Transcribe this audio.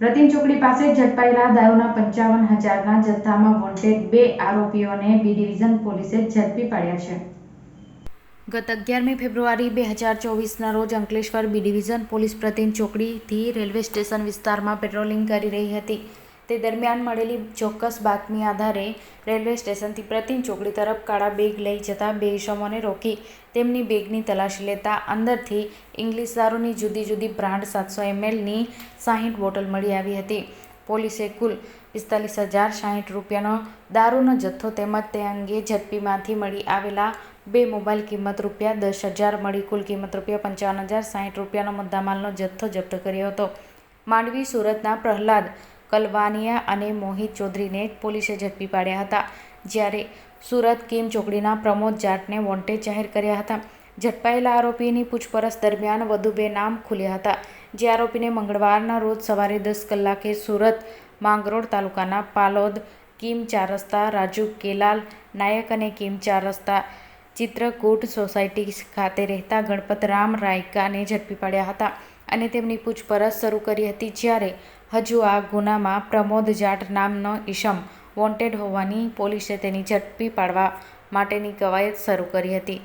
રતિન ચોકડી પાસે ઝડપાયેલા દારૂના પંચાવન હજારના જથ્થામાં વોન્ટેડ બે આરોપીઓને બી ડિવિઝન પોલીસે ઝડપી પાડ્યા છે. ગત અગિયારમી ફેબ્રુઆરી બે હજાર ચોવીસના રોજ અંકલેશ્વર બી ડિવિઝન પોલીસ પ્રતિન ચોકડીથી રેલવે સ્ટેશન વિસ્તારમાં પેટ્રોલિંગ કરી રહી હતી. તે દરમિયાન મળેલી ચોક્કસ બાતમી આધારે રેલવે સ્ટેશનથી પ્રતિમ ચોકડી તરફ કાળા બેગ લઈ જતા બે ઇસમોને રોકી તેમની બેગની તલાશી લેતા અંદરથી ઇંગ્લિશ દારૂની જુદી જુદી બ્રાન્ડ સાતસો એમએલની સાહીઠ બોટલ મળી આવી હતી. પોલીસે કુલ પિસ્તાલીસ હજાર સાહીઠ રૂપિયાનો દારૂનો જથ્થો તેમજ તે અંગે ઝડપીમાંથી મળી આવેલા બે મોબાઈલ કિંમત રૂપિયા દસ હજાર મળી કુલ કિંમત રૂપિયા પંચાવન હજાર સાહીઠ રૂપિયાનો મુદ્દામાલનો જથ્થો જપ્ત કર્યો હતો. માંડવી સુરતના પ્રહલાદ કલવાનિયા અને મોહિત ચૌધરીને પોલીસે ઝડપી પાડ્યા હતા, જ્યારે સુરત કિમ ચોકડીના પ્રમોદ જાટને વોન્ટેડ જાહેર કર્યા હતા. ઝડપાયેલા આરોપીની પૂછપરછ દરમિયાન વધુ બે નામ ખુલ્યા હતા. જે આરોપીને મંગળવારના રોજ સવારે દસ કલાકે સુરત માંગરોળ તાલુકાના પાલોદ કિમ ચાર રસ્તા, રાજુ કેલાલ નાયક અને કિમ ચાર રસ્તા ચિત્રકૂટ સોસાયટી ખાતે રહેતા ગણપતરામ રાયકાને ઝડપી પાડ્યા હતા. અને તેમની પૂછપરછ શરૂ કરી હતી જ્યારે હજુ આ ગુનામાં પ્રમોદ જાટ નામનો ઈશમ વોન્ટેડ હોવાની પોલીસે તેની ઝડપી પાડવા માટેની કવાયત શરૂ કરી હતી.